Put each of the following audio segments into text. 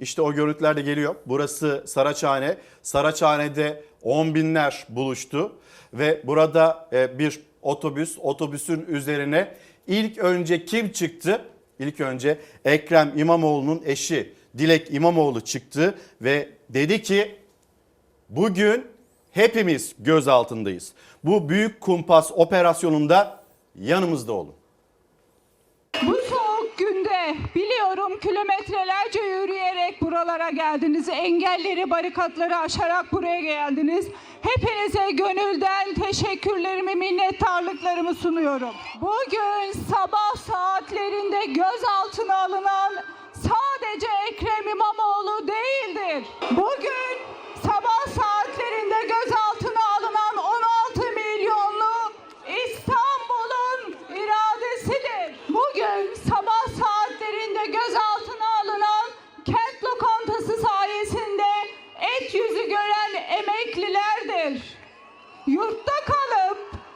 İşte o görüntüler de geliyor. Burası Saraçhane. Saraçhane'de on binler buluştu ve burada e, bir otobüs, otobüsün üzerine ilk önce kim çıktı? İlk önce Ekrem İmamoğlu'nun eşi Dilek İmamoğlu çıktı ve dedi ki bugün hepimiz göz altındayız. Bu büyük kumpas operasyonunda yanımızda olun. Günde biliyorum kilometrelerce yürüyerek buralara geldiniz. Engelleri, barikatları aşarak buraya geldiniz. Hepinize gönülden teşekkürlerimi, minnettarlıklarımı sunuyorum. Bugün sabah saatlerinde gözaltına alınan sadece Ekrem İmamoğlu değildir. Bugün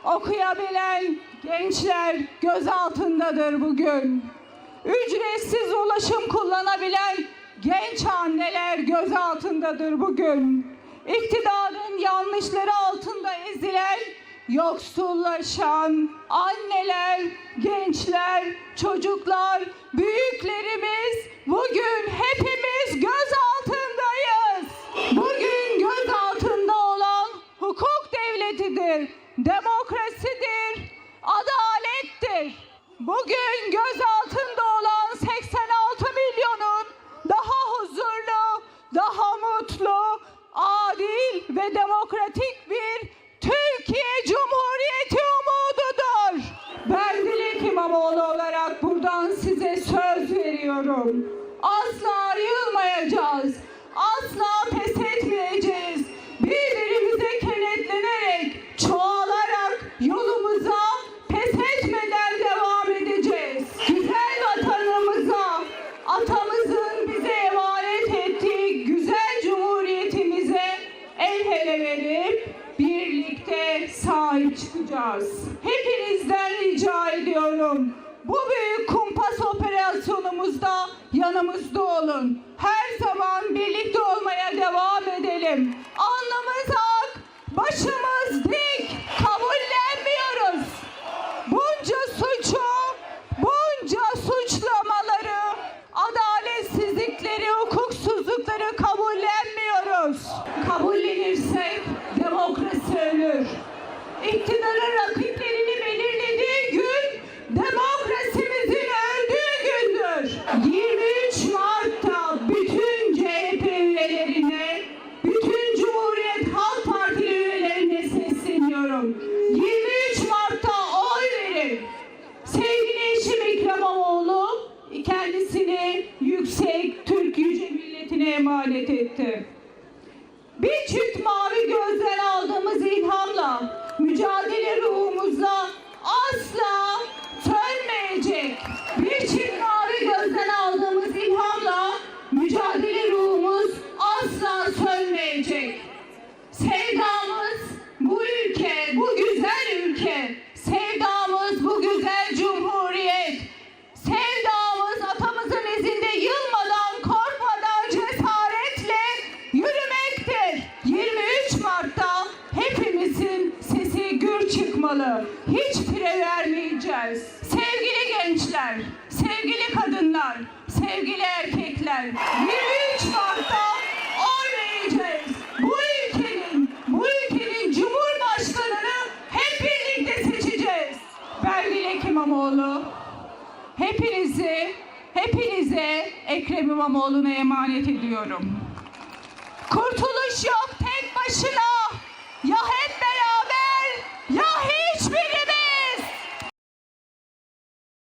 okuyabilen gençler gözaltındadır bugün. Ücretsiz ulaşım kullanabilen genç anneler gözaltındadır bugün. İktidarın yanlışları altında ezilen, yoksullaşan anneler, gençler, çocuklar, büyüklerimiz bugün hepimiz gözaltındayız. Bugün gözaltında olan hukuk devletidir, demokrasidir, Bugün gözaltında olan 86 milyonun daha huzurlu, daha mutlu, adil ve demokratik bir Türkiye Cumhuriyeti umududur. Ben Dilek İmamoğlu olarak buradan size söz veriyorum. Sahip çıkacağız. Hepinizden rica ediyorum. Bu büyük kumpas operasyonumuzda yanımızda olun. Her zaman birlikte olmaya devam edelim. Alnımız ak, başımız yüksek Türk yüce milletine emanet etti. Bir çift mavi gözden aldığımız çıkmalı. Hiç fire vermeyeceğiz. Sevgili gençler, sevgili kadınlar, sevgili erkekler, 23 Mart'ta oy. Bu ülkenin, bu ülkenin Cumhurbaşkanını hep birlikte seçeceğiz. Ben Dilek İmamoğlu. Hepinizi, hepinize Ekrem İmamoğlu'na emanet ediyorum. Kurtuluş yok.